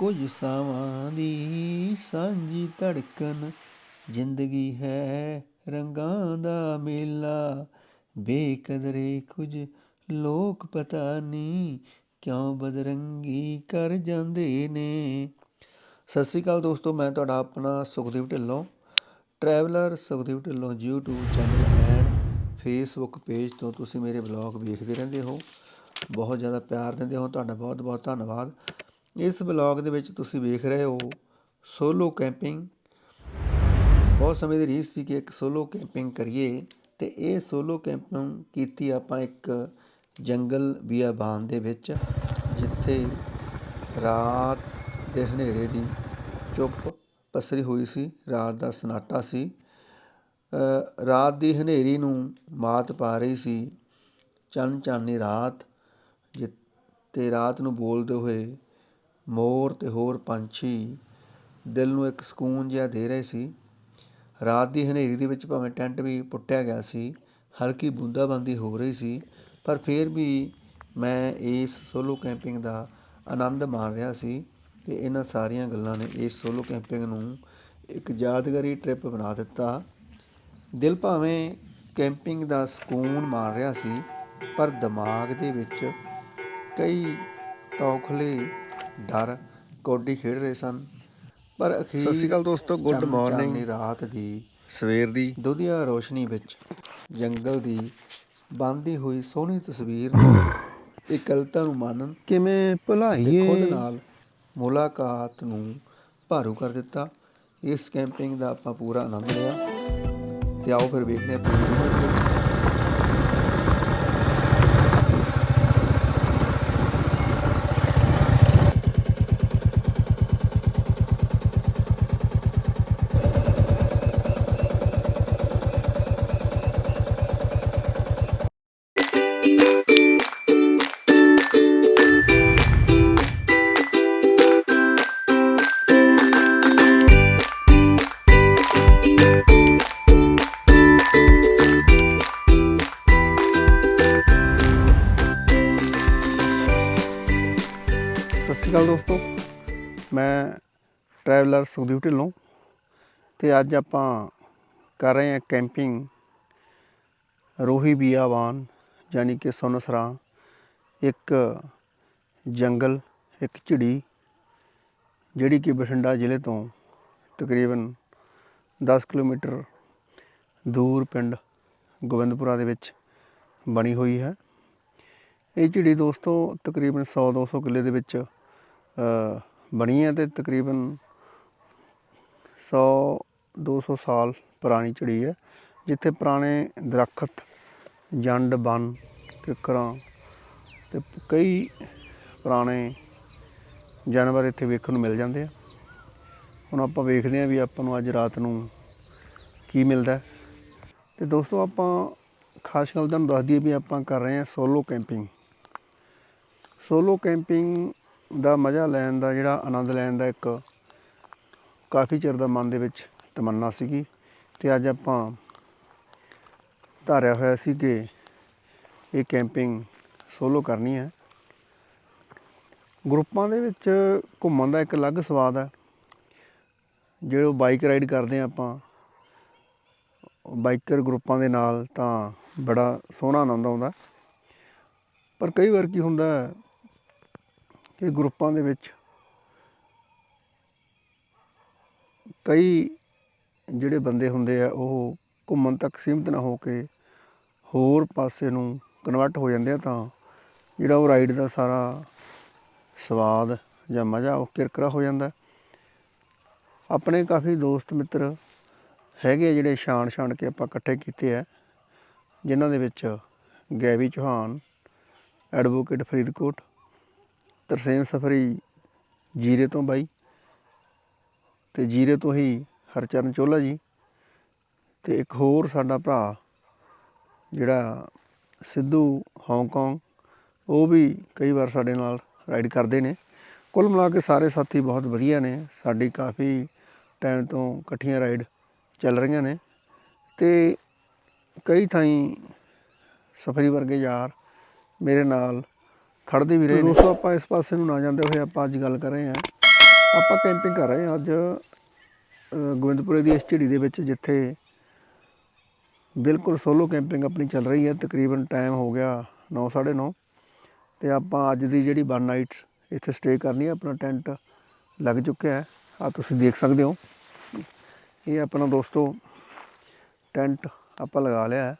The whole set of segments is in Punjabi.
ਕੁਝ ਸਾਵਾਂ ਦੀ ਸਾਂਝੀ ਧੜਕਨ ਜ਼ਿੰਦਗੀ ਹੈ ਰੰਗਾਂ ਦਾ ਮੇਲਾ। ਬੇਕਦਰੇ ਕੁਝ ਲੋਕ ਪਤਾ ਨਹੀਂ ਕਿਉਂ ਬਦਰੰਗੀ ਕਰ ਜਾਂਦੇ ਨੇ। ਸਤਿ ਸ਼੍ਰੀ ਅਕਾਲ ਦੋਸਤੋ, ਮੈਂ ਤੁਹਾਡਾ ਆਪਣਾ Sukhdev Dhillon, traveller Sukhdev Dhillon YouTube channel and Facebook page ਤੋਂ ਤੁਸੀਂ ਮੇਰੇ ਬਲੌਗ ਵੇਖਦੇ ਰਹਿੰਦੇ ਹੋ। ਬਹੁਤ ਜ਼ਿਆਦਾ ਪਿਆਰ ਦਿੰਦੇ ਹੋ, ਤੁਹਾਡਾ ਬਹੁਤ ਬਹੁਤ ਧੰਨਵਾਦ। ਇਸ ਬਲੌਗ ਦੇ ਵਿੱਚ ਤੁਸੀਂ ਵੇਖ ਰਹੇ ਹੋ ਸੋਲੋ ਕੈਂਪਿੰਗ। ਬਹੁਤ ਸਮੇਂ ਦੀ ਰੀਸ ਸੀ ਕਿ ਇੱਕ ਸੋਲੋ ਕੈਂਪਿੰਗ ਕਰੀਏ ਤੇ ਇਹ ਸੋਲੋ ਕੈਂਪਿੰਗ ਕੀਤੀ ਆਪਾਂ ਇੱਕ ਜੰਗਲ ਬਿਆਬਾਨ ਦੇ ਵਿੱਚ, ਜਿੱਥੇ ਰਾਤ ਦੇ ਹਨੇਰੇ ਦੀ ਚੁੱਪ ਪਸਰੀ ਹੋਈ ਸੀ, ਰਾਤ ਦਾ ਸਨਾਟਾ ਸੀ। ਰਾਤ ਦੀ ਹਨੇਰੀ ਨੂੰ ਮਾਤ ਪਾ ਰਹੀ ਸੀ ਚੰਨ ਚਾਨੀ ਰਾਤ ਜਿ ਤੇ ਰਾਤ ਨੂੰ ਬੋਲਦੇ ਹੋਏ ਮੋਰ ਤੇ ਹੋਰ ਪੰਛੀ ਦਿਲ ਨੂੰ ਇੱਕ ਸਕੂਨ ਜਿਹਾ ਦੇ ਰਹੇ ਸੀ। ਰਾਤ ਦੀ ਹਨੇਰੀ ਦੇ ਵਿੱਚ ਭਾਵੇਂ ਟੈਂਟ ਵੀ ਪੁੱਟਿਆ ਗਿਆ ਸੀ, ਹਲਕੀ ਬੂੰਦਾਬਾਂਦੀ ਹੋ ਰਹੀ ਸੀ, ਪਰ ਫਿਰ ਵੀ ਮੈਂ ਇਸ ਸੋਲੋ ਕੈਂਪਿੰਗ ਦਾ ਆਨੰਦ ਮਾਣ ਰਿਹਾ ਸੀ ਤੇ ਇਹਨਾਂ ਸਾਰੀਆਂ ਗੱਲਾਂ ਨੇ ਇਸ ਸੋਲੋ ਕੈਂਪਿੰਗ ਨੂੰ ਇੱਕ ਯਾਦਗਾਰੀ ਟ੍ਰਿਪ ਬਣਾ ਦਿੱਤਾ। ਦਿਲ ਭਾਵੇਂ ਕੈਂਪਿੰਗ ਦਾ ਸਕੂਨ ਮਾਣ ਰਿਹਾ ਸੀ, ਪਰ ਦਿਮਾਗ ਦੇ ਵਿੱਚ ਕਈ ਤੌਖਲੇ ਡਰ ਕੌਡੀ ਖੇਡ ਰਹੇ ਸਨ। ਪਰ ਅਖੀਰ ਸਤਿ ਸ਼੍ਰੀ ਅਕਾਲ ਦੋਸਤੋ, morning। ਚਾਨਣੀ ਰਾਤ ਦੀ ਸਵੇਰ ਦੀ। ਦੁਧੀਆ ਰੋਸ਼ਨੀ ਵਿੱਚ ਜੰਗਲ ਦੀ ਬੰਦੀ ਹੋਈ ਸੋਹਣੀ ਤਸਵੀਰ ਨੂੰ ਇਕਲਤਾ ਨੂੰ ਮਾਨਣ ਕਿਵੇਂ ਤੇ ਖੁਦ ਭੁਲਾਈਏ ਨਾਲ ਮੁਲਾਕਾਤ ਨੂੰ ਭਾਰੂ ਕਰ ਦਿੱਤਾ। ਇਸ ਕੈਂਪਿੰਗ ਦਾ ਆਪਾਂ ਪੂਰਾ ਆਨੰਦ ਲਿਆ। ਤੇ ਆਓ ਫਿਰ ਵੇਖਦੇ ਹਾਂ। ਟਰੈਵਲਰ ਸੁਖਦੀਪ ਢਿੱਲੋਂ ਤੇ ਅੱਜ ਆਪਾਂ ਕਰ ਰਹੇ ਹਾਂ ਕੈਂਪਿੰਗ ਰੋਹੀ ਬੀਆਵਾਨ ਯਾਨੀ ਕਿ ਸੁਨਸਰਾ, ਇੱਕ ਜੰਗਲ, ਇੱਕ ਝਿੜੀ, ਜਿਹੜੀ ਕਿ ਬਠਿੰਡਾ ਜ਼ਿਲ੍ਹੇ ਤੋਂ ਤਕਰੀਬਨ 10 ਕਿਲੋਮੀਟਰ ਦੂਰ ਪਿੰਡ ਗੋਬਿੰਦਪੁਰਾ ਦੇ ਵਿੱਚ ਬਣੀ ਹੋਈ ਹੈ। ਇਹ ਝਿੜੀ ਦੋਸਤੋ ਤਕਰੀਬਨ 100-200 ਕਿੱਲੇ ਦੇ ਵਿੱਚ ਬਣੀ ਹੈ ਤੇ ਤਕਰੀਬਨ 100-200 ਸਾਲ ਪੁਰਾਣੀ ਝਿੜੀ ਹੈ, ਜਿੱਥੇ ਪੁਰਾਣੇ ਦਰਖਤ, ਜੰਡ ਬਨ ਕਿੱਕਰਾਂ ਤੇ ਕਈ ਪੁਰਾਣੇ ਜਾਨਵਰ ਇੱਥੇ ਵੇਖਣ ਨੂੰ ਮਿਲ ਜਾਂਦੇ ਆ ਹੁਣ ਆਪਾਂ ਵੇਖਦੇ ਹਾਂ ਵੀ ਆਪਾਂ ਨੂੰ ਅੱਜ ਰਾਤ ਨੂੰ ਕੀ ਮਿਲਦਾ ਹੈ। ਤੇ ਦੋਸਤੋ, ਆਪਾਂ ਖਾਸ ਗੱਲ ਤੁਹਾਨੂੰ ਦੱਸ ਦਈਏ ਵੀ ਆਪਾਂ ਕਰ ਰਹੇ ਹਾਂ ਸੋਲੋ ਕੈਂਪਿੰਗ ਸੋਲੋ ਕੈਂਪਿੰਗ ਦਾ ਮਜ਼ਾ ਲੈਣ ਦਾ ਜਿਹੜਾ ਆਨੰਦ ਲੈਣ ਦਾ ਇੱਕ ਕਾਫੀ ਚਿਰ ਦਾ ਮਨ ਦੇ ਵਿੱਚ ਤਮੰਨਾ ਸੀਗੀ ਤੇ ਅੱਜ ਆਪਾਂ ਧਾਰਿਆ ਹੋਇਆ ਸੀ ਕਿ ਇਹ ਕੈਂਪਿੰਗ ਸੋਲੋ ਕਰਨੀ ਹੈ। ਗਰੁੱਪਾਂ ਦੇ ਵਿੱਚ ਘੁੰਮਣ ਦਾ ਇੱਕ ਅਲੱਗ ਸਵਾਦ ਹੈ। ਜਿਹੜੇ ਬਾਈਕ ਰਾਈਡ ਕਰਦੇ ਹਾਂ ਆਪਾਂ, ਬਾਈਕਰ ਗਰੁੱਪਾਂ ਦੇ ਨਾਲ ਤਾਂ ਬੜਾ ਸੋਹਣਾ ਆਨੰਦ ਆਉਂਦਾ। ਪਰ ਕਈ ਵਾਰ ਕੀ ਹੁੰਦਾ ਕਿ ਗਰੁੱਪਾਂ ਦੇ ਵਿੱਚ ਕਈ ਜਿਹੜੇ ਬੰਦੇ ਹੁੰਦੇ ਆ, ਉਹ ਘੁੰਮਣ ਤੱਕ ਸੀਮਿਤ ਨਾ ਹੋ ਕੇ ਹੋਰ ਪਾਸੇ ਨੂੰ ਕਨਵਰਟ ਹੋ ਜਾਂਦੇ ਆ ਤਾਂ ਜਿਹੜਾ ਉਹ ਰਾਈਡ ਦਾ ਸਾਰਾ ਸਵਾਦ ਜਾਂ ਮਜ਼ਾ, ਉਹ ਕਿਰਕਰਾ ਹੋ ਜਾਂਦਾ। ਆਪਣੇ ਕਾਫੀ ਦੋਸਤ ਮਿੱਤਰ ਹੈਗੇ ਆ ਜਿਹੜੇ ਛਾਣ ਛਾਣ ਕੇ ਆਪਾਂ ਇਕੱਠੇ ਕੀਤੇ ਆ, ਜਿਨ੍ਹਾਂ ਦੇ ਵਿੱਚ ਗੈਵੀ ਚੌਹਾਨ, ਐਡਵੋਕੇਟ ਫਰੀਦਕੋਟ, ਤਰਸੇਮ ਸਫਰੀ ਜੀਰੇ ਤੋਂ ਬਾਈ ਤੇ ਜੀਰੇ ਤੋਂ ਹੀ ਹਰਚਰਨ ਚੋਲਾ ਜੀ ਤੇ ਇੱਕ ਹੋਰ ਸਾਡਾ ਭਰਾ ਜਿਹੜਾ ਸਿੱਧੂ ਹਾਂਗਕਾਂਗ, ਉਹ ਵੀ ਕਈ ਵਾਰ ਸਾਡੇ ਨਾਲ ਰਾਈਡ ਕਰਦੇ ਨੇ। ਕੁੱਲ ਮਿਲਾ ਕੇ ਸਾਰੇ ਸਾਥੀ ਬਹੁਤ ਵਧੀਆ ਨੇ। ਸਾਡੀ ਕਾਫੀ ਟਾਈਮ ਤੋਂ ਇਕੱਠੀਆਂ ਰਾਈਡ ਚੱਲ ਰਹੀਆਂ ਨੇ ਤੇ ਕਈ ਥਾਈਂ ਸਫਰੀ ਵਰਗੇ ਯਾਰ ਮੇਰੇ ਨਾਲ ਖੜਦੇ ਵੀ ਰਹੇ ਨੇ। ਸੋ ਆਪਾਂ ਇਸ ਪਾਸੇ ਨੂੰ ਨਾ ਜਾਂਦੇ ਹੋਏ ਆਪਾਂ ਅੱਜ ਗੱਲ ਕਰ ਰਹੇ ਹਾਂ। ਆਪਾਂ ਕੈਂਪਿੰਗ ਕਰ ਰਹੇ ਹਾਂ ਅੱਜ ਅ, ਗੋਬਿੰਦਪੁਰੇ ਦੀ ਐਸਟੀਡੀ ਦੇ ਵਿੱਚ ਜਿੱਥੇ ਬਿਲਕੁਲ ਸੋਲੋ ਕੈਂਪਿੰਗ ਆਪਣੀ ਚੱਲ ਰਹੀ ਹੈ ਤਕਰੀਬਨ ਟਾਈਮ ਹੋ ਗਿਆ 9:30 ਤੇ ਆਪਾਂ ਅੱਜ ਦੀ ਜਿਹੜੀ ਵਨ ਨਾਈਟ ਇੱਥੇ ਸਟੇ ਕਰਨੀ ਹੈ ਆਪਣਾ ਟੈਂਟ ਲੱਗ ਚੁੱਕਿਆ ਹੈ। ਆ ਤੁਸੀਂ ਦੇਖ ਸਕਦੇ ਹੋ। ਇਹ ਆਪਣਾ ਦੋਸਤੋ ਟੈਂਟ ਆਪਾਂ ਲਗਾ ਲਿਆ ਹੈ।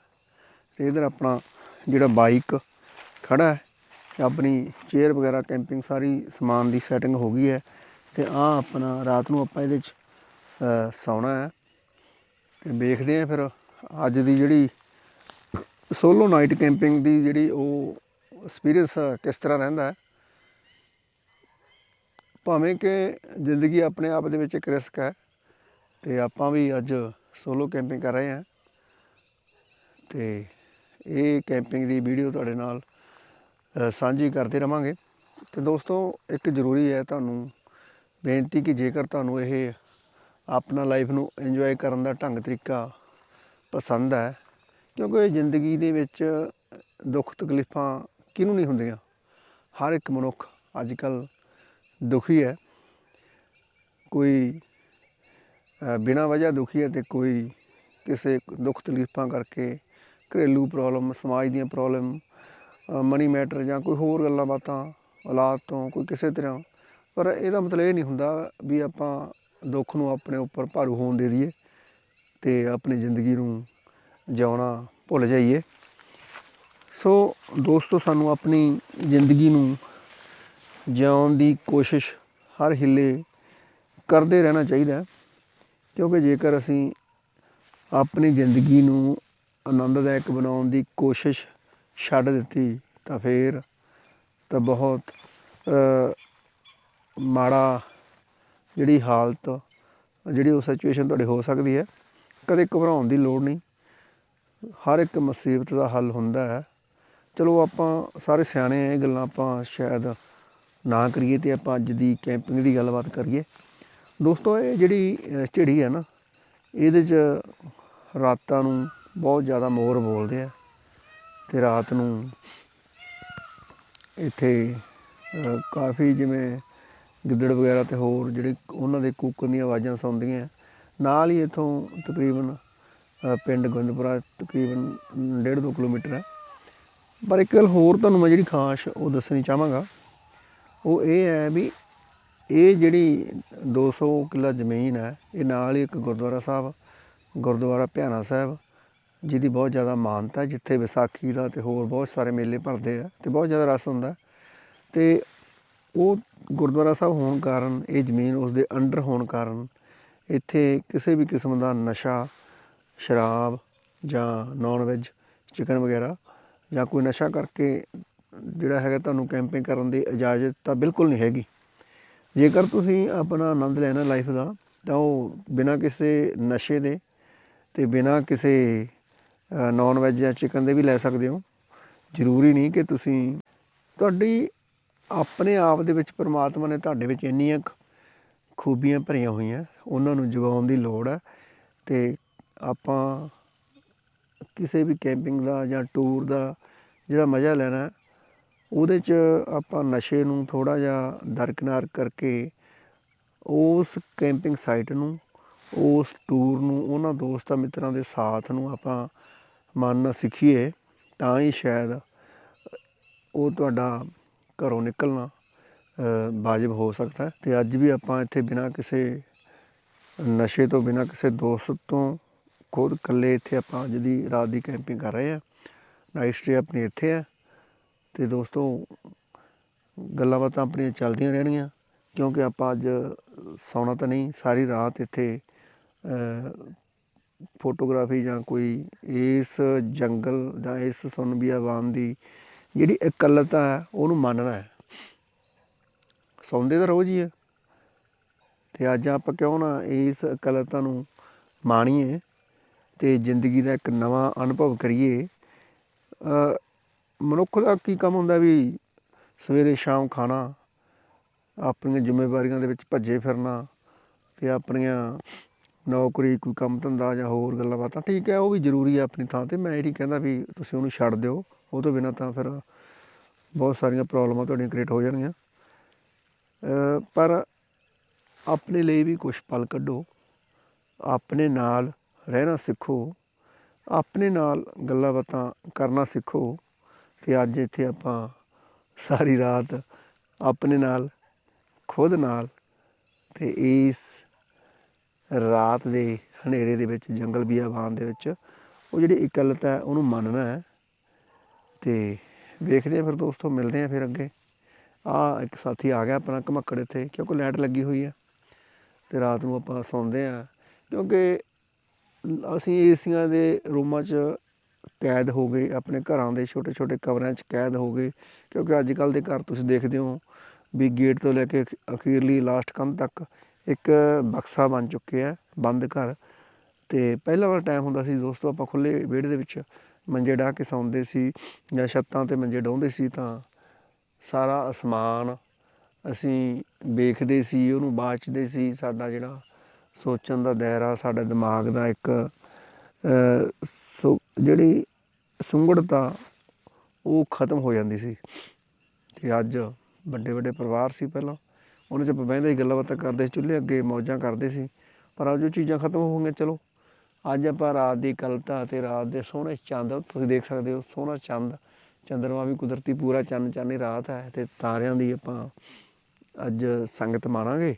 ਤੇ ਇਧਰ ਆਪਣਾ ਜਿਹੜਾ ਬਾਈਕ ਖੜਾ ਹੈ ਆਪਣੀ ਚੇਅਰ ਵਗੈਰਾ ਕੈਂਪਿੰਗ ਸਾਰੀ ਸਮਾਨ ਦੀ ਸੈਟਿੰਗ ਹੋ ਗਈ ਹੈ। ਤੇ ਆ ਆਪਣਾ ਰਾਤ ਨੂੰ ਆਪਾਂ ਇਹਦੇ 'ਚ ਸੌਣਾ ਹੈ। ਤੇ ਵੇਖਦੇ ਆ ਫਿਰ ਅੱਜ ਦੀ ਜਿਹੜੀ ਸੋਲੋ ਨਾਈਟ ਕੈਂਪਿੰਗ ਦੀ ਜਿਹੜੀ ਉਹ ਐਕਸਪੀਰੀਅੰਸ ਕਿਸ ਤਰ੍ਹਾਂ ਰਹਿੰਦਾ ਹੈ। ਭਾਵੇਂ ਕਿ ਜ਼ਿੰਦਗੀ ਆਪਣੇ ਆਪ ਦੇ ਵਿੱਚ ਇੱਕ ਰਿਸਕ ਹੈ ਤੇ ਆਪਾਂ ਵੀ ਅੱਜ ਸੋਲੋ ਕੈਂਪਿੰਗ ਕਰ ਰਹੇ ਹਾਂ। ਤੇ ਇਹ ਕੈਂਪਿੰਗ ਦੀ ਵੀਡੀਓ ਤੁਹਾਡੇ ਨਾਲ ਸਾਂਝੀ ਕਰਦੇ ਰਵਾਂਗੇ। ਤੇ ਦੋਸਤੋ, ਇੱਕ ਜ਼ਰੂਰੀ ਹੈ ਤੁਹਾਨੂੰ ਬੇਨਤੀ ਕਿ ਜੇਕਰ ਤੁਹਾਨੂੰ ਇਹ ਆਪਣਾ ਲਾਈਫ ਨੂੰ ਇੰਜੋਏ ਕਰਨ ਦਾ ਢੰਗ ਤਰੀਕਾ ਪਸੰਦ ਹੈ, ਕਿਉਂਕਿ ਜ਼ਿੰਦਗੀ ਦੇ ਵਿੱਚ ਦੁੱਖ ਤਕਲੀਫਾਂ ਕਿਹਨੂੰ ਨਹੀਂ ਹੁੰਦੀਆਂ? ਹਰ ਇੱਕ ਮਨੁੱਖ ਅੱਜ ਕੱਲ ਦੁਖੀ ਹੈ। ਕੋਈ ਬਿਨਾਂ ਵਜ੍ਹਾ ਦੁਖੀ ਹੈ ਤੇ ਕੋਈ ਕਿਸੇ ਦੁੱਖ ਤਕਲੀਫਾਂ ਕਰਕੇ ਘਰੇਲੂ ਪ੍ਰੋਬਲਮ ਸਮਾਜ ਦੀਆਂ ਪ੍ਰੋਬਲਮ ਮਨੀ ਮੈਟਰ ਜਾਂ ਕੋਈ ਹੋਰ ਗੱਲਾਂ ਬਾਤਾਂ, ਔਲਾਦ ਤੋਂ, ਕੋਈ ਕਿਸੇ ਤਰ੍ਹਾਂ ਪਰ ਇਹਦਾ ਮਤਲਬ ਇਹ ਨਹੀਂ ਹੁੰਦਾ ਵੀ ਆਪਾਂ ਦੁੱਖ ਨੂੰ ਆਪਣੇ ਉੱਪਰ ਭਾਰੂ ਹੋਣ ਦੇ ਦਈਏ ਤੇ ਆਪਣੀ ਜ਼ਿੰਦਗੀ ਨੂੰ ਜਿਉਣਾ ਭੁੱਲ ਜਾਈਏ। ਸੋ ਦੋਸਤੋ, ਸਾਨੂੰ ਆਪਣੀ ਜ਼ਿੰਦਗੀ ਨੂੰ ਜਿਉਣ ਦੀ ਕੋਸ਼ਿਸ਼ ਹਰ ਹਿੱਲੇ ਕਰਦੇ ਰਹਿਣਾ ਚਾਹੀਦਾ ਕਿਉਂਕਿ ਜੇਕਰ ਅਸੀਂ ਆਪਣੀ ਜ਼ਿੰਦਗੀ ਨੂੰ ਆਨੰਦਦਾਇਕ ਬਣਾਉਣ ਦੀ ਕੋਸ਼ਿਸ਼ ਛੱਡ ਦਿੱਤੀ ਤਾਂ ਫੇਰ ਤਾਂ ਬਹੁਤ ਮਾੜਾ ਜਿਹੜੀ ਹਾਲਤ ਜਿਹੜੀ ਉਹ ਸਿਚੁਏਸ਼ਨ ਤੁਹਾਡੀ ਹੋ ਸਕਦੀ ਹੈ ਕਦੇ ਘਬਰਾਉਣ ਦੀ ਲੋੜ ਨਹੀਂ। ਹਰ ਇੱਕ ਮੁਸੀਬਤ ਦਾ ਹੱਲ ਹੁੰਦਾ ਹੈ। ਚਲੋ ਆਪਾਂ ਸਾਰੇ ਸਿਆਣੇ ਆ ਇਹ ਗੱਲਾਂ ਆਪਾਂ ਸ਼ਾਇਦ ਨਾ ਕਰੀਏ ਤੇ ਆਪਾਂ ਅੱਜ ਦੀ ਕੈਂਪਿੰਗ ਦੀ ਗੱਲਬਾਤ ਕਰੀਏ। ਦੋਸਤੋ ਇਹ ਜਿਹੜੀ ਅ, ਝਿੜੀ ਹੈ ਨਾ ਇਹਦੇ 'ਚ ਰਾਤਾਂ ਨੂੰ ਬਹੁਤ ਜ਼ਿਆਦਾ ਮੋਰ ਬੋਲਦੇ ਆ ਤੇ ਰਾਤ ਨੂੰ ਇੱਥੇ ਕਾਫੀ ਜਿਵੇਂ ਗਿੱਦੜ ਵਗੈਰਾ ਤੇ ਹੋਰ ਜਿਹੜੇ ਉਹਨਾਂ ਦੇ ਕੂਕਣ ਦੀਆਂ ਆਵਾਜ਼ਾਂ ਸੁਣਦੀਆਂ। ਨਾਲ ਹੀ ਇੱਥੋਂ ਤਕਰੀਬਨ ਪਿੰਡ ਗੋਬਿੰਦਪੁਰਾ ਤਕਰੀਬਨ 1.5 ਕਿਲੋਮੀਟਰ ਹੈ। ਪਰ ਇੱਕ ਗੱਲ ਹੋਰ ਤੁਹਾਨੂੰ ਮੈਂ ਜਿਹੜੀ ਖਾਸ ਉਹ ਦੱਸਣੀ ਚਾਹਾਂਗਾ, ਉਹ ਇਹ ਹੈ ਵੀ ਇਹ ਜਿਹੜੀ 200 ਕਿੱਲਾ ਜ਼ਮੀਨ ਹੈ, ਇਹ ਨਾਲ ਹੀ ਇੱਕ ਗੁਰਦੁਆਰਾ ਸਾਹਿਬ, ਗੁਰਦੁਆਰਾ ਭਿਆਨਾ ਸਾਹਿਬ, ਜਿਹਦੀ ਬਹੁਤ ਜ਼ਿਆਦਾ ਮਾਨਤਾ ਜਿੱਥੇ ਵਿਸਾਖੀ ਦਾ ਤੇ ਹੋਰ ਬਹੁਤ ਸਾਰੇ ਮੇਲੇ ਭਰਦੇ ਆ ਤੇ ਬਹੁਤ ਜ਼ਿਆਦਾ ਰਸ ਹੁੰਦਾ। ਤੇ ਉਹ ਗੁਰਦੁਆਰਾ ਸਾਹਿਬ ਹੋਣ ਕਾਰਨ, ਇਹ ਜ਼ਮੀਨ ਉਸ ਦੇ ਅੰਡਰ ਹੋਣ ਕਾਰਨ, ਇੱਥੇ ਕਿਸੇ ਵੀ ਕਿਸਮ ਦਾ ਨਸ਼ਾ, ਸ਼ਰਾਬ ਜਾਂ ਨਾਨ ਵੈਜ ਚਿਕਨ ਵਗੈਰਾ ਜਾਂ ਕੋਈ ਨਸ਼ਾ ਕਰਕੇ ਜਿਹੜਾ ਹੈਗਾ ਤੁਹਾਨੂੰ ਕੈਂਪਿੰਗ ਕਰਨ ਦੀ ਇਜਾਜ਼ਤ ਤਾਂ ਬਿਲਕੁਲ ਨਹੀਂ ਹੈਗੀ। ਜੇਕਰ ਤੁਸੀਂ ਆਪਣਾ ਆਨੰਦ ਲੈਣਾ ਲਾਈਫ ਦਾ, ਤਾਂ ਉਹ ਬਿਨਾਂ ਕਿਸੇ ਨਸ਼ੇ ਦੇ ਤੇ ਬਿਨਾਂ ਕਿਸੇ ਨਾਨ ਵੈਜ ਜਾਂ ਚਿਕਨ ਦੇ ਵੀ ਲੈ ਸਕਦੇ ਹੋ। ਜ਼ਰੂਰੀ ਨਹੀਂ ਕਿ ਤੁਸੀਂ ਤੁਹਾਡੀ ਆਪਣੇ ਆਪ ਦੇ ਵਿੱਚ ਪਰਮਾਤਮਾ ਨੇ ਤੁਹਾਡੇ ਵਿੱਚ ਇੰਨੀਆਂ ਕੁ ਖੂਬੀਆਂ ਭਰੀਆਂ ਹੋਈਆਂ, ਉਹਨਾਂ ਨੂੰ ਜਗਾਉਣ ਦੀ ਲੋੜ ਹੈ ਤੇ ਆਪਾਂ ਕਿਸੇ ਵੀ ਕੈਂਪਿੰਗ ਦਾ ਜਾਂ ਟੂਰ ਦਾ ਜਿਹੜਾ ਮਜ਼ਾ ਲੈਣਾ, ਉਹਦੇ 'ਚ ਆਪਾਂ ਨਸ਼ੇ ਨੂੰ ਥੋੜਾ ਜਿਹਾ ਦਰਕਿਨਾਰ ਕਰਕੇ ਉਸ ਕੈਂਪਿੰਗ ਸਾਈਟ ਨੂੰ, ਉਸ ਟੂਰ ਨੂੰ, ਉਹਨਾਂ ਦੋਸਤਾਂ ਮਿੱਤਰਾਂ ਦੇ ਸਾਥ ਨੂੰ ਆਪਾਂ ਮੰਨਣਾ ਸਿੱਖੀਏ, ਤਾਂ ਹੀ ਸ਼ਾਇਦ ਉਹ ਤੁਹਾਡਾ ਘਰੋਂ ਨਿਕਲਣਾ ਵਾਜਬ ਹੋ ਸਕਦਾ ਹੈ। ਤੇ ਅੱਜ ਵੀ ਆਪਾਂ ਇੱਥੇ ਬਿਨਾਂ ਕਿਸੇ ਨਸ਼ੇ ਤੋਂ, ਬਿਨਾਂ ਕਿਸੇ ਦੋਸਤ ਤੋਂ ਖੁਦ ਇਕੱਲੇ ਇੱਥੇ ਆਪਾਂ ਅੱਜ ਦੀ ਰਾਤ ਦੀ ਕੈਂਪਿੰਗ ਕਰ ਰਹੇ ਹਾਂ। ਨਾਈਟ ਸਟੇ ਆਪਣੀ ਇੱਥੇ ਹੈ। ਤੇ ਦੋਸਤੋ, ਗੱਲਾਂ ਬਾਤਾਂ ਆਪਣੀਆਂ ਚੱਲਦੀਆਂ ਰਹਿਣਗੀਆਂ, ਕਿਉਂਕਿ ਆਪਾਂ ਅੱਜ ਸੌਣਾ ਤਾਂ ਨਹੀਂ, ਸਾਰੀ ਰਾਤ ਇੱਥੇ ਫੋਟੋਗ੍ਰਾਫੀ ਜਾਂ ਕੋਈ ਇਸ ਜੰਗਲ ਜਾਂ ਇਸ ਸੁੰਨ ਆਵਾਮ ਦੀ ਜਿਹੜੀ ਇਕੱਲਤਾ ਹੈ, ਉਹਨੂੰ ਮੰਨਣਾ ਹੈ। ਸੌਂਦੇ ਤਾਂ ਰੋਜ਼ ਹੀ ਹੈ ਤੇ ਅੱਜ ਆਪਾਂ ਕਿਉਂ ਨਾ ਇਸ ਇਕੱਲਤਾ ਨੂੰ ਮਾਣੀਏ ਤੇ ਜ਼ਿੰਦਗੀ ਦਾ ਇੱਕ ਨਵਾਂ ਅਨੁਭਵ ਕਰੀਏ। ਮਨੁੱਖ ਦਾ ਕੀ ਕੰਮ ਹੁੰਦਾ ਵੀ ਸਵੇਰੇ ਸ਼ਾਮ ਖਾਣਾ, ਆਪਣੀਆਂ ਜ਼ਿੰਮੇਵਾਰੀਆਂ ਦੇ ਵਿੱਚ ਭੱਜੇ ਫਿਰਨਾ ਤੇ ਆਪਣੀਆਂ ਨੌਕਰੀ, ਕੋਈ ਕੰਮ ਧੰਦਾ ਜਾਂ ਹੋਰ ਗੱਲਾਂ ਬਾਤਾਂ। ਠੀਕ ਹੈ, ਉਹ ਵੀ ਜ਼ਰੂਰੀ ਹੈ ਆਪਣੀ ਥਾਂ ਤੇ। ਮੈਂ ਇਹ ਨਹੀਂ ਕਹਿੰਦਾ ਵੀ ਤੁਸੀਂ ਉਹਨੂੰ ਛੱਡ ਦਿਓ। ਉਹ ਤੋਂ ਬਿਨਾਂ ਤਾਂ ਫਿਰ ਬਹੁਤ ਸਾਰੀਆਂ ਪ੍ਰੋਬਲਮਾਂ ਤੁਹਾਡੀਆਂ ਕ੍ਰੀਏਟ ਹੋ ਜਾਣਗੀਆਂ। ਪਰ ਆਪਣੇ ਲਈ ਵੀ ਕੁਝ ਪਲ ਕੱਢੋ। ਆਪਣੇ ਨਾਲ ਰਹਿਣਾ ਸਿੱਖੋ। ਆਪਣੇ ਨਾਲ ਗੱਲਾਂ ਬਾਤਾਂ ਕਰਨਾ ਸਿੱਖੋ ਤੇ ਅੱਜ ਇੱਥੇ ਆਪਾਂ ਸਾਰੀ ਰਾਤ ਆਪਣੇ ਨਾਲ, ਖੁਦ ਨਾਲ ਤੇ ਇਸ ਰਾਤ ਦੇ ਹਨੇਰੇ ਦੇ ਵਿੱਚ, ਜੰਗਲ ਬਿਆਬਾਨ ਦੇ ਵਿੱਚ ਉਹ ਜਿਹੜੀ ਇਕੱਲਤਾ ਹੈ ਉਹਨੂੰ ਮੰਨਣਾ ਹੈ। ਤੇ ਵੇਖਦੇ ਆ ਫਿਰ ਦੋਸਤੋ, ਮਿਲਦੇ ਆ ਫਿਰ ਅੱਗੇ। ਆ ਇੱਕ ਸਾਥੀ ਆ ਗਿਆ ਆਪਣਾ ਘਮੱਕੜ ਇੱਥੇ, ਕਿਉਂਕਿ ਲਾਈਟ ਲੱਗੀ ਹੋਈ ਹੈ ਤੇ ਰਾਤ ਨੂੰ ਆਪਾਂ ਸੌਂਦੇ ਆ ਕਿਉਂਕਿ ਅਸੀਂ ਏਸੀਆਂ ਦੇ ਰੂਮਾਂ 'ਚ ਕੈਦ ਹੋ ਗਏ, ਆਪਣੇ ਘਰਾਂ ਦੇ ਛੋਟੇ ਛੋਟੇ ਕਮਰਿਆਂ 'ਚ ਕੈਦ ਹੋ ਗਏ, ਕਿਉਂਕਿ ਅੱਜ ਕੱਲ ਦੇ ਘਰ ਤੁਸੀਂ ਦੇਖਦੇ ਹੋ ਵੀ ਗੇਟ ਤੋਂ ਲੈ ਕੇ ਅਖੀਰਲੀ ਲਾਸਟ ਕੰਧ ਤੱਕ ਇੱਕ ਬਕਸਾ ਬਣ ਚੁੱਕੇ ਆ ਬੰਦ ਘਰ। ਤੇ ਪਹਿਲਾਂ ਵਾਲਾ ਟਾਈਮ ਹੁੰਦਾ ਸੀ ਦੋਸਤੋ, ਆਪਾਂ ਖੁੱਲੇ ਵਿਹੜੇ ਦੇ ਵਿੱਚ ਮੰਜੇ ਢਾ ਕੇ ਸੌਂਦੇ ਸੀ ਜਾਂ ਛੱਤਾਂ ਤੇ ਮੰਜੇ ਡਾਉਂਦੇ ਸੀ ਤਾਂ ਸਾਰਾ ਅਸਮਾਨ ਅਸੀਂ ਵੇਖਦੇ ਸੀ, ਉਹਨੂੰ ਬਾਚਦੇ ਸੀ। ਸਾਡਾ ਜਿਹੜਾ ਸੋਚਣ ਦਾ ਦਾਇਰਾ ਸਾਡਾ ਦਿਮਾਗ ਦਾ ਇੱਕ ਸੋ ਜਿਹੜੀ ਸੁੰਗੜਤਾ, ਉਹ ਖਤਮ ਹੋ ਜਾਂਦੀ ਸੀ। ਤੇ ਅੱਜ ਵੱਡੇ ਵੱਡੇ ਪਰਿਵਾਰ ਸੀ ਪਹਿਲਾਂ। ਉਹਨਾਂ 'ਚ ਆਪਾਂ ਬਹਿੰਦੇ ਸੀ ਗੱਲਾਂ ਬਾਤਾਂ ਕਰਦੇ ਸੀ, ਚੁੱਲ੍ਹੇ ਅੱਗੇ ਮੌਜਾਂ ਕਰਦੇ ਸੀ, ਪਰ ਅੱਜ ਉਹ ਚੀਜ਼ਾਂ ਖਤਮ ਹੋ ਗਈਆਂ, ਚਲੋ। ਅੱਜ ਆਪਾਂ ਰਾਤ ਦੀ ਕਲਤਾ ਤੇ ਰਾਤ ਦੇ ਸੋਹਣੇ ਚੰਦ ਤੁਸੀਂ ਦੇਖ ਸਕਦੇ ਹੋ ਸੋਹਣਾ ਚੰਦ ਚੰਦਰਮਾ ਵੀ ਕੁਦਰਤੀ ਪੂਰਾ ਚੰਨ ਚਾਨੀ ਰਾਤ ਹੈ ਤੇ ਤਾਰਿਆਂ ਦੀ ਆਪਾਂ ਅੱਜ ਸੰਗਤ ਮਾਣਾਂਗੇ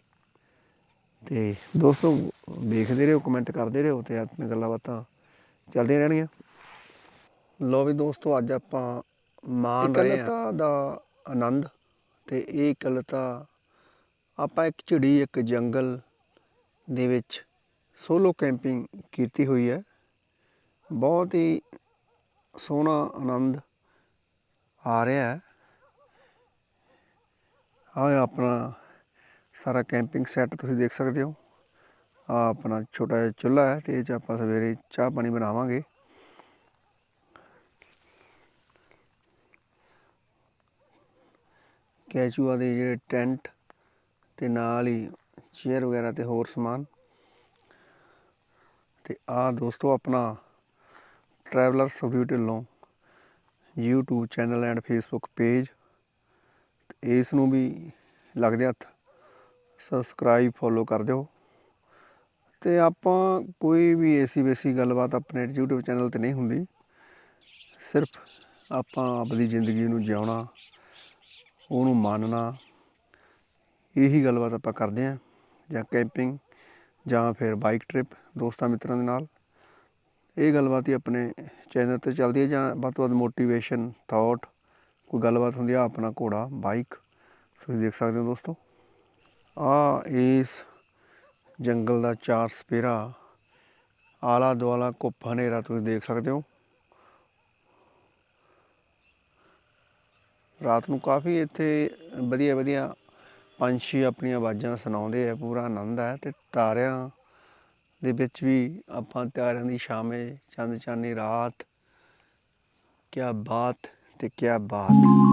ਤੇ ਦੋਸਤੋ ਵੇਖਦੇ ਰਹੋ ਕਮੈਂਟ ਕਰਦੇ ਰਹੋ ਤੇ ਆਪਣੀਆਂ ਗੱਲਾਂ ਬਾਤਾਂ ਚੱਲਦੀਆਂ ਰਹਿਣਗੀਆਂ। ਲੋ ਵੀ ਦੋਸਤੋ ਅੱਜ ਆਪਾਂ ਮਾਣ ਰਹੇ ਹਾਂ। ਦਾ ਆਨੰਦ ਤੇ ਇਹ ਇਕੱਲਤਾ ਆਪਾਂ ਇੱਕ ਝਿੜੀ ਇੱਕ ਜੰਗਲ ਦੇ ਵਿੱਚ ਸੋਲੋ ਕੈਂਪਿੰਗ ਕੀਤੀ ਹੋਈ ਹੈ। ਬਹੁਤ ਹੀ ਸੋਹਣਾ ਆਨੰਦ ਆ ਰਿਹਾ ਹੈ। ਆਹ ਆਪਣਾ ਸਾਰਾ ਕੈਂਪਿੰਗ ਸੈੱਟ ਤੁਸੀਂ ਦੇਖ ਸਕਦੇ ਹੋ। ਆ ਆਪਣਾ ਛੋਟਾ ਜਿਹਾ ਚੁੱਲ੍ਹਾ ਹੈ ਤੇ ਇਹ 'ਚ ਆਪਾਂ ਸਵੇਰੇ ਚਾਹ ਪਾਣੀ ਬਣਾਵਾਂਗੇ। ਕੈਚੂਆ ਦੇ ਜਿਹੜੇ ਟੈਂਟ ਤੇ ਨਾਲ ਹੀ ਚੇਅਰ ਵਗੈਰਾ ਤੇ ਹੋਰ ਸਮਾਨ। ਤੇ ਆ ਦੋਸਤੋ ਆਪਣਾ traveller Sukhvir Dhillon YouTube channel and Facebook page ਇਸ ਨੂੰ ਵੀ ਲੱਗਦੇ ਹੱਥ ਸਬਸਕ੍ਰਾਈਬ ਫੋਲੋ ਕਰ ਦਿਓ। ਤੇ ਆਪਾਂ ਕੋਈ ਵੀ ਏਸੀ ਵੈਸੀ ਗੱਲਬਾਤ ਆਪਣੇ YouTube ਚੈਨਲ ਤੇ ਨਹੀਂ ਹੁੰਦੀ, ਸਿਰਫ ਆਪਾਂ ਆਪਣੀ ਜ਼ਿੰਦਗੀ ਨੂੰ ਜਿਉਣਾ, ਉਹਨੂੰ ਮੰਨਣਾ, ਇਹੀ ਗੱਲਬਾਤ ਆਪਾਂ ਕਰਦੇ ਹਾਂ, ਜਾਂ ਕੈਂਪਿੰਗ ਜਾਂ ਫਿਰ ਬਾਈਕ ਟ੍ਰਿਪ ਦੋਸਤਾਂ ਮਿੱਤਰਾਂ ਦੇ ਨਾਲ। ਇਹ ਗੱਲਬਾਤ ਹੀ ਆਪਣੇ ਚੈਨਲ ਤੇ ਚੱਲਦੀ ਹੈ ਜਾਂ ਵੱਧ ਤੋਂ ਵੱਧ ਮੋਟੀਵੇਸ਼ਨ ਥਾਟ ਕੋਈ ਗੱਲਬਾਤ ਹੁੰਦੀ ਆ, ਆਪਣਾ ਘੋੜਾ ਬਾਈਕ ਤੁਸੀਂ ਦੇਖ ਸਕਦੇ ਹੋ ਦੋਸਤੋ। ਆ ਇਸ ਜੰਗਲ ਦਾ ਚਾਰ ਸਪੇਰਾ ਆਲਾ ਦੁਆਲਾ ਘੁੱਪ ਹਨੇਰਾ ਤੁਸੀਂ ਦੇਖ ਸਕਦੇ ਹੋ। ਰਾਤ ਨੂੰ ਕਾਫੀ ਇੱਥੇ ਵਧੀਆ ਵਧੀਆ ਪੰਛੀ ਆਪਣੀਆਂ ਆਵਾਜ਼ਾਂ ਸੁਣਾਉਂਦੇ ਆ, ਪੂਰਾ ਆਨੰਦ ਹੈ ਅਤੇ ਤਾਰਿਆਂ ਦੇ ਵਿੱਚ ਵੀ ਆਪਾਂ ਤਾਰਿਆਂ ਦੀ ਛਾਵੇਂ ਚੰਦ ਚਾਨੀ ਰਾਤ, ਕਿਆ ਬਾਤ ਤੇ ਕਿਆ ਬਾਤ।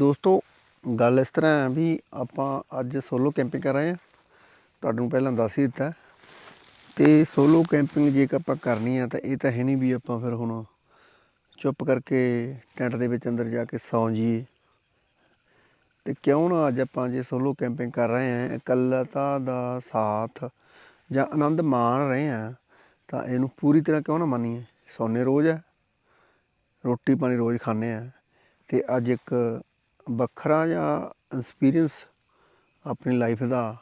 ਦੋਸਤੋ, ਗੱਲ ਇਸ ਤਰ੍ਹਾਂ ਹੈ ਵੀ ਆਪਾਂ ਅੱਜ ਸੋਲੋ ਕੈਂਪਿੰਗ ਕਰ ਰਹੇ ਹਾਂ। ਤੁਹਾਨੂੰ ਪਹਿਲਾਂ ਦੱਸ ਹੀ ਦਿੱਤਾ ਤੇ ਸੋਲੋ ਕੈਂਪਿੰਗ ਜੇਕਰ ਆਪਾਂ ਕਰਨੀ ਆ, ਤਾਂ ਇਹ ਤਾਂ ਹੈ ਨਹੀਂ ਵੀ ਆਪਾਂ ਫਿਰ ਹੁਣ ਚੁੱਪ ਕਰਕੇ ਟੈਂਟ ਦੇ ਵਿੱਚ ਅੰਦਰ ਜਾ ਕੇ ਸੌਂ ਜਾਈਏ। ਤੇ ਕਿਉਂ ਨਾ ਅੱਜ ਆਪਾਂ ਜੇ ਸੋਲੋ ਕੈਂਪਿੰਗ ਕਰ ਰਹੇ ਹਾਂ, ਇਕੱਲਤਾ ਦਾ ਸਾਥ ਜਾਂ ਆਨੰਦ ਮਾਣ ਰਹੇ ਹਾਂ, ਤਾਂ ਇਹਨੂੰ ਪੂਰੀ ਤਰ੍ਹਾਂ ਕਿਉਂ ਨਾ ਮੰਨੀਏ? ਸੌਂਦੇ ਰੋਜ਼ ਹੈ, ਰੋਟੀ ਪਾਣੀ ਰੋਜ਼ ਖਾਂਦੇ ਆ ਤੇ ਅੱਜ ਇੱਕ ਵੱਖਰਾ ਜਿਹਾ ਐਕਸਪੀਰੀਅੰਸ ਆਪਣੀ ਲਾਈਫ ਦਾ,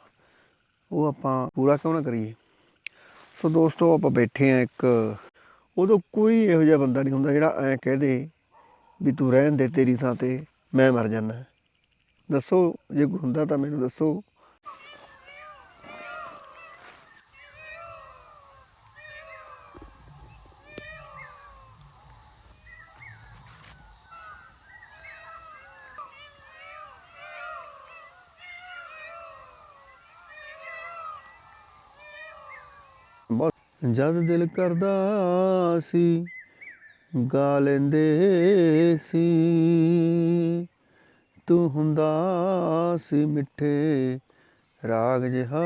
ਉਹ ਆਪਾਂ ਪੂਰਾ ਕਿਉਂ ਨਾ ਕਰੀਏ? ਸੋ ਦੋਸਤੋ, ਆਪਾਂ ਬੈਠੇ ਆ ਇੱਕ, ਉਦੋਂ ਕੋਈ ਇਹੋ ਜਿਹਾ ਬੰਦਾ ਨਹੀਂ ਹੁੰਦਾ ਜਿਹੜਾ ਐਂ ਕਹਿ ਦੇ ਵੀ ਤੂੰ ਰਹਿਣ ਦੇ ਤੇਰੀ ਥਾਂ ਤੇ, ਮੈਂ ਮਰ ਜਾਣਾ ਦੱਸੋ, ਜੇ ਕੋਈ ਹੁੰਦਾ ਤਾਂ ਮੈਨੂੰ ਦੱਸੋ ਬਹੁਤ ਜਦ ਦਿਲ ਕਰਦਾ ਸੀ ਗਾ ਲੈਂਦੇ ਸੀ। ਤੂੰ ਹੁੰਦਾ ਸੀ ਮਿੱਠੇ ਰਾਗ ਜਿਹਾ।